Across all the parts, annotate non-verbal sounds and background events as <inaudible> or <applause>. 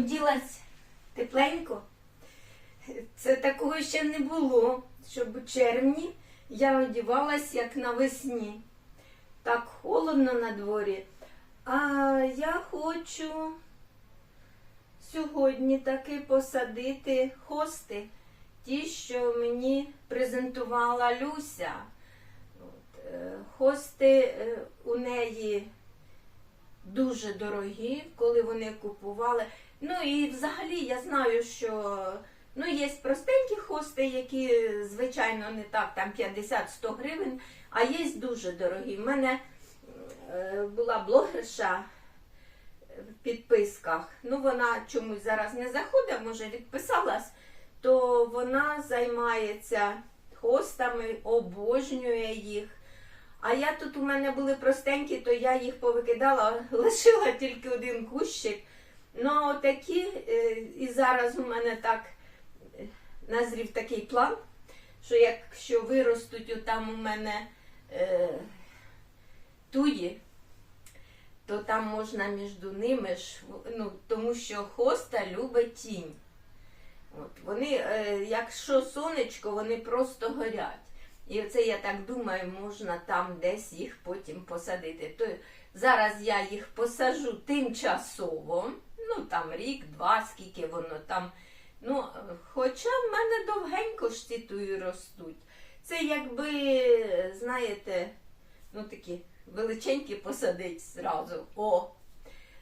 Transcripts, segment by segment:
оділась тепленько. Це такого ще не було, щоб у червні я одівалась як навесні. Так холодно на дворі. А я хочу сьогодні таки посадити хости, ті, що мені презентувала Люся. Е, хости е, у неї дуже дорогі, коли вони купували. Ну і взагалі я знаю, що ну, є простенькі хости, які, звичайно, не так, там 50-100 гривень, а є дуже дорогі. У мене е, була блогерша в підписках. Ну, вона чомусь зараз не заходить, може відписалась, то вона займається хостами, обожнює їх. А я тут у мене були простенькі, то я їх повикидала, <laughs> лишила тільки один кущик. Ну, такі, е, і зараз у мене так е, назрів такий план, що якщо виростуть там у мене е, туї, то там можна між ними ж, ну, тому що хоста любить тінь. От, вони, е, якщо сонечко, вони просто горять. І оце я так думаю, можна там десь їх потім посадити. То зараз я їх посажу тимчасово, ну там рік-два, скільки воно там. Ну, хоча в мене довгенько ж ці туї ростуть. Це якби, знаєте, ну такі величенькі посадить зразу. О!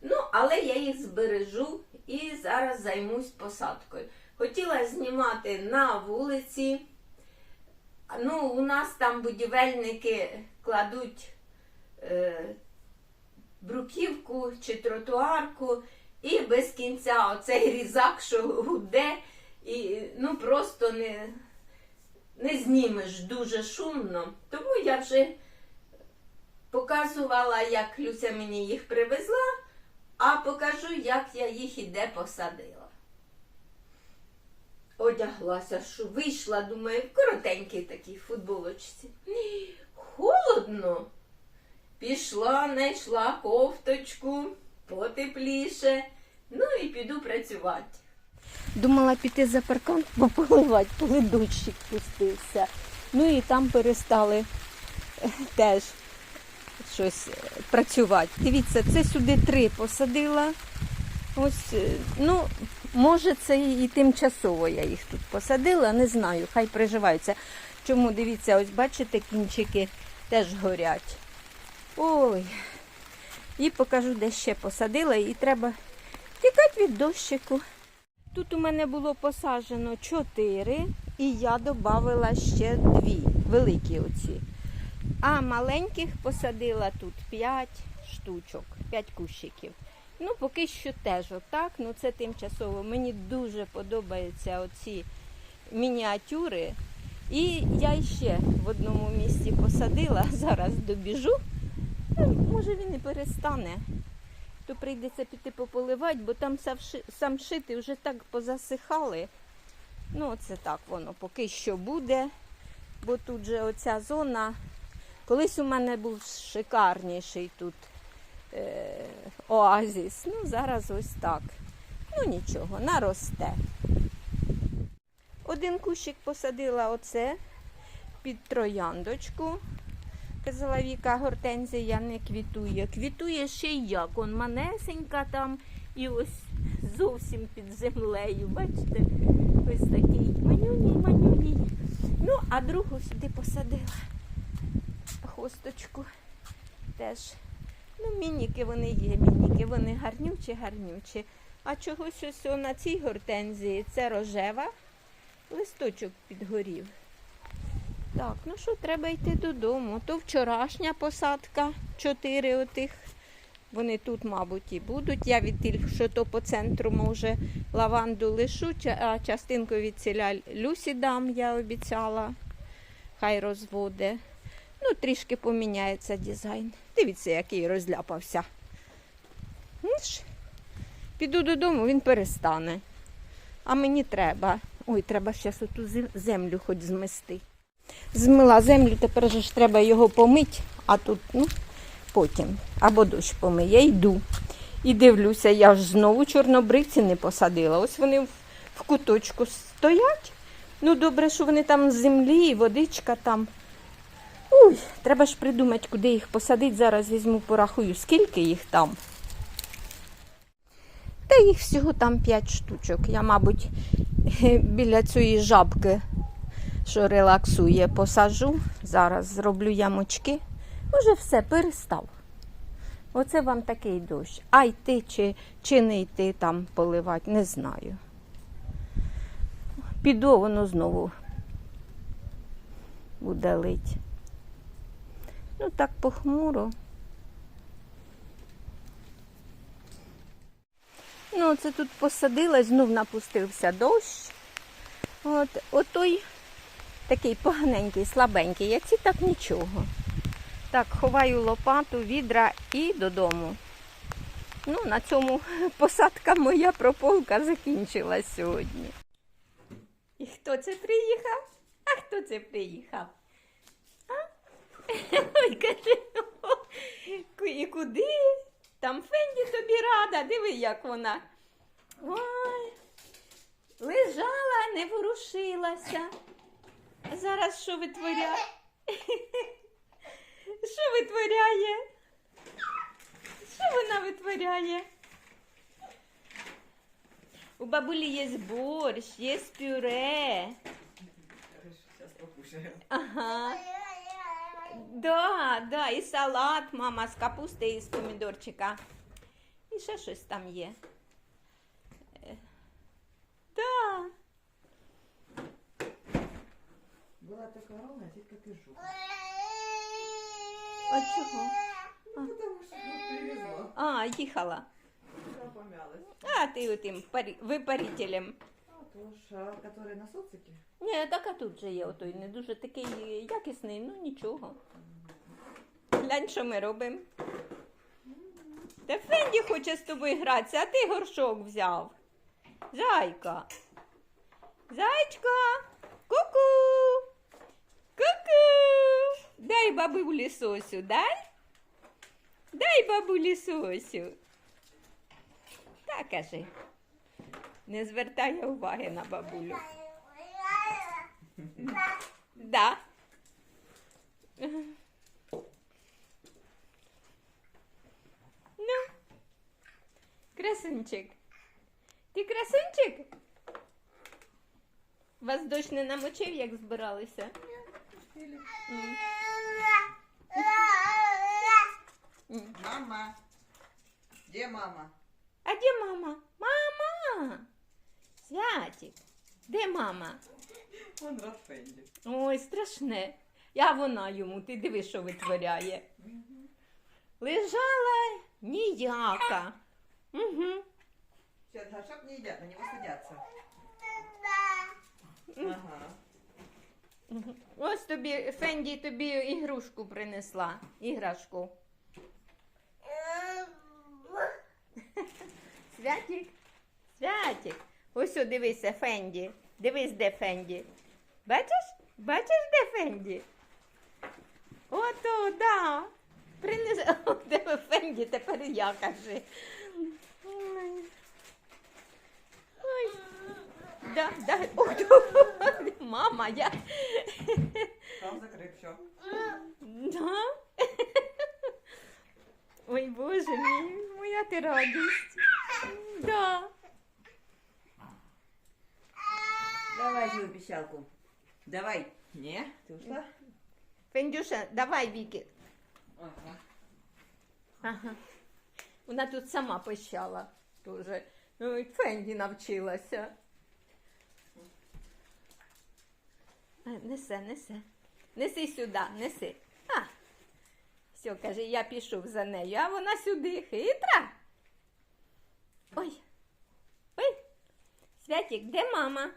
Ну, але я їх збережу і зараз займусь посадкою. Хотіла знімати на вулиці. Ну, у нас там будівельники кладуть е, бруківку чи тротуарку, і без кінця оцей різак, що гуде, і ну просто не, не знімеш дуже шумно. Тому я вже показувала, як Люся мені їх привезла, а покажу, як я їх і де посадила. Одяглася, що вийшла, думаю, в коротенькій такій футболочці. Холодно. Пішла, знайшла кофточку, потепліше. Ну і піду працювати. Думала піти за паркан <laughs> пополивати, коли дощик пустився. Ну і там перестали е, теж щось е, працювати. Дивіться, це сюди три посадила. Ось, е, ну, може, це і тимчасово я їх тут посадила, не знаю, хай приживаються. Чому дивіться, ось бачите, кінчики теж горять. Ой. І покажу, де ще посадила, і треба тікати від дощику. Тут у мене було посаджено чотири, і я додала ще дві, великі оці. А маленьких посадила тут п'ять штучок, п'ять кущиків. Ну, поки що теж отак, ну це тимчасово. Мені дуже подобаються оці мініатюри. І я ще в одному місці посадила, <laughs> зараз добіжу. Ну, може він і перестане. То прийдеться піти пополивати, бо там самши- самшити вже так позасихали. Ну, це так воно поки що буде. Бо тут же оця зона. Колись у мене був шикарніший тут е, оазіс. Ну, зараз ось так. Ну нічого, наросте. Один кущик посадила оце під трояндочку. Казала Віка, гортензія не квітує. Квітує ще й як. Он манесенька там і ось зовсім під землею. Бачите? Ось такий манюній, манюній. Ну, а другу сюди посадила хосточку теж. Ну, мініки вони є, мініки, вони гарнючі, гарнючі. А чогось ось на цій гортензії це рожева, листочок підгорів. Так, ну що, треба йти додому. То вчорашня посадка, чотири отих. Вони тут, мабуть, і будуть. Я від тих, що то по центру, може, лаванду лишу, а частинку від ціля Люсі дам, я обіцяла. Хай розводе. Ну, трішки поміняється дизайн. Дивіться, який розляпався. Знаєш, Піду додому, він перестане. А мені треба. Ой, треба зараз оту землю хоч змести. Змила землю, тепер же ж треба його помити, а тут, ну, потім. Або дощ помиє, я йду. І дивлюся, я ж знову чорнобривці не посадила. Ось вони в, куточку стоять. Ну, добре, що вони там з землі, і водичка там. Ой, треба ж придумати, куди їх посадити. Зараз візьму, порахую, скільки їх там. Та їх всього там 5 штучок. Я, мабуть, <laughs> біля цієї жабки, що релаксує, посажу. Зараз зроблю ямочки. Уже все, перестав. Оце вам такий дощ. А йти чи, чи не йти там поливати, не знаю. Піду, воно знову буде. Ну так похмуро. Ну, це тут посадила, знов напустився дощ. От, отой такий поганенький, слабенький, а ці так нічого. Так, ховаю лопату, відра і додому. Ну, на цьому <laughs> посадка моя прополка закінчилась сьогодні. І хто це приїхав? А хто це приїхав? А? <laughs> Ой, каже, і куди? Там Фенді тобі рада, диви, як вона. Ой, лежала, не ворушилася. А зараз що витворяє? Що витворяє? Що вона витворяє? У бабулі є борщ, є пюре. Сейчас покушаем. Ага. Да, да, і салат, мама, з капусти і з помідорчика. І ще щось там є. Была такая ровная, теперь как и жук. А чого? Ну, потому что ну, привезла. А, їхала. Вся помялась. А ти отим парі- випарителем. А то который на социке. Ні, так а тут же є отой, не дуже такий якісний, ну нічого. Глянь, що ми робимо. Та Фенді хоче з тобою гратися, а ти горшок взяв. Зайка. Зайчка. Ку-ку. Ку-ку. Дай бабулі сосю, дай. Дай бабулі сосю. Так, кажи. Не звертай уваги на бабулю. Да. Ну, красунчик. Ти красунчик? Вас дощ не намочив, як збиралися? М. Мама. Где мама? А де мама? Мама! Святик, де мама? Он рад Ой, страшне. Я вона йому, ти диви, що витворяє. Лежала ніяка. Угу. Сейчас горшок не едят, на него садятся. Ага. Ось тобі Фенді тобі ігрушку принесла. Іграшку. Святик, Святик. Ось о, дивися, Фенді. Дивись, де Фенді. Бачиш? Бачиш, де Фенді? Ото, да. Принес... <laughs> О, де Фенді, тепер я кажи. Да, да. Ой, мама, я. Там закрыт все. Да? Ой, боже мій, моя ти радість. Да. Давай же пищалку. Давай. Не, ты ушла? Фендюша, давай, Віки. Ага. Ага. Вона тут сама пищала дуже. Ой, Фенді навчилася. Несе, несе. Неси сюди, неси. А. Все, каже, я пішов за нею, а вона сюди хитра. Ой. Ой. Святик, де мама?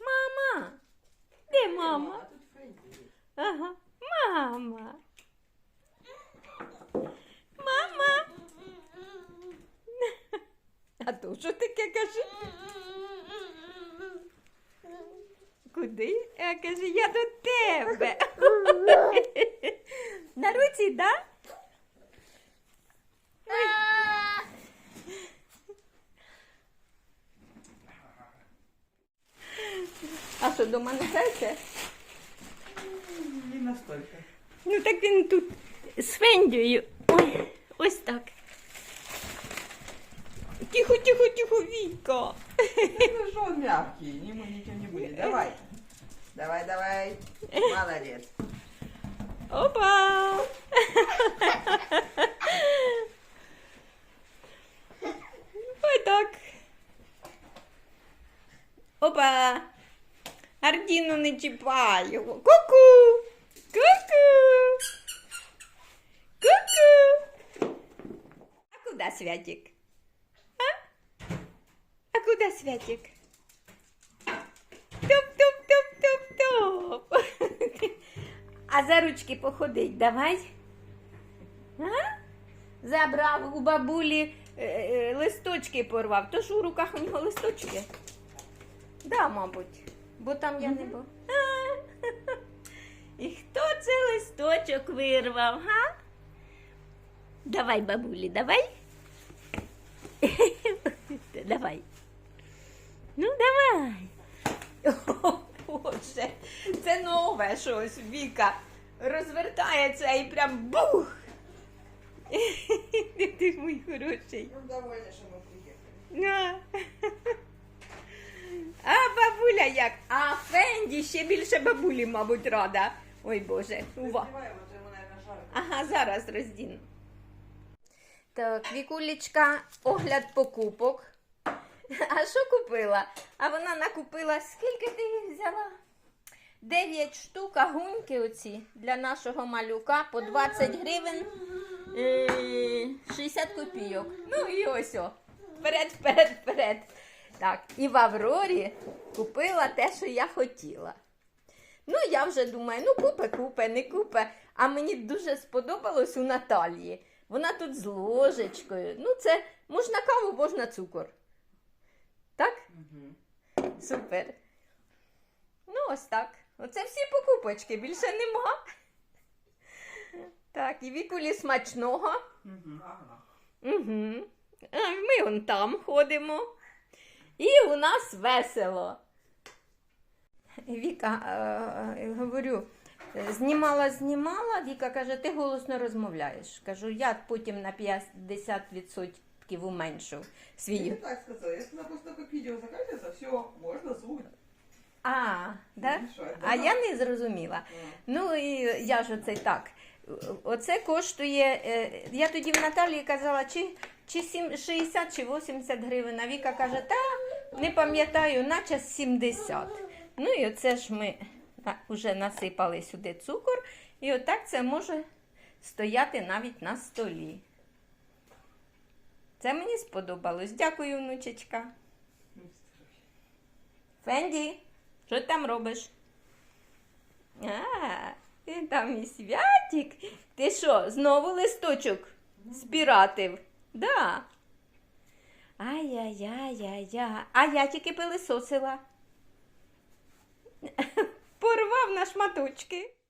Мама. Де мама? Ага. Мама. Мама. <laughs> А то що таке каже? куди? Е, я кажу, я до тебе. <laughs> На руці, да? А що, до мене серце? Не настільки. Ну так він тут з Фендією. Ось так. Тихо, тихо, тихо, Вінька. Ну що, мягкий, йому нічого не буде. Е, Давай. Давай, давай. Молодец. Опа! Ой так. Опа! Ардіну не чіпай його. Ку-ку! Ку-ку! Ку-ку! А куди Святик? А? А куди Святик? А за ручки походить давай. А? Забрав у бабулі е, е, листочки порвав. Тож у руках у нього листочки. Да, мабуть. Бо там я не був. <laughs> І хто це листочок вирвав, га? Давай, бабулі, давай. <laughs> давай. Ну, давай. <laughs> О, це нове щось, Віка. Розвертається і прям бух. <laughs> Ти мій хороший. Ну, довольно, что мы приехали. На. А бабуля як? А Фенді ще більше бабулі, мабуть, рада. Ой Боже, жарко. Ага, зараз роздіну. Так, Вікулечка, огляд покупок. А що купила? А вона накупила, скільки ти їх взяла? 9 штук агуньки оці для нашого малюка по 20 гривень е, 60 копійок. Ну і ось о. Вперед, вперед, вперед. Так, і в Аврорі купила те, що я хотіла. Ну, я вже думаю, ну купе, купе, не купе. А мені дуже сподобалось у Наталії. Вона тут з ложечкою. Ну, це можна каву, можна цукор. Так? Мгм. Супер. Ну, ось так. Оце всі покупочки, більше нема. Так, і вікулі смачного. Угу. Ми вон там ходимо. І у нас весело. Віка, е, е, говорю, знімала, знімала. Віка каже, ти голосно розмовляєш. Кажу, я потім на 50% уменшу Я свій. не так сказала. Я сказала, после того, как видео все, можно звук. А, да? а я не зрозуміла. Ну і я ж оце так. Оце коштує. е, Я тоді в Наталії казала, чи, чи 60 чи 80 гривень. А Віка каже, та не пам'ятаю, наче 70. Ну і оце ж ми вже насипали сюди цукор. І отак це може стояти навіть на столі. Це мені сподобалось. Дякую, внучечка. Ну, Фенді, що ти там робиш? А, там і святик. Ти що, знову листочок спіратив? Да. Ай-яй-яй-яй-яй. А я тільки пилисосила. <laughs> Порвав на шматочки.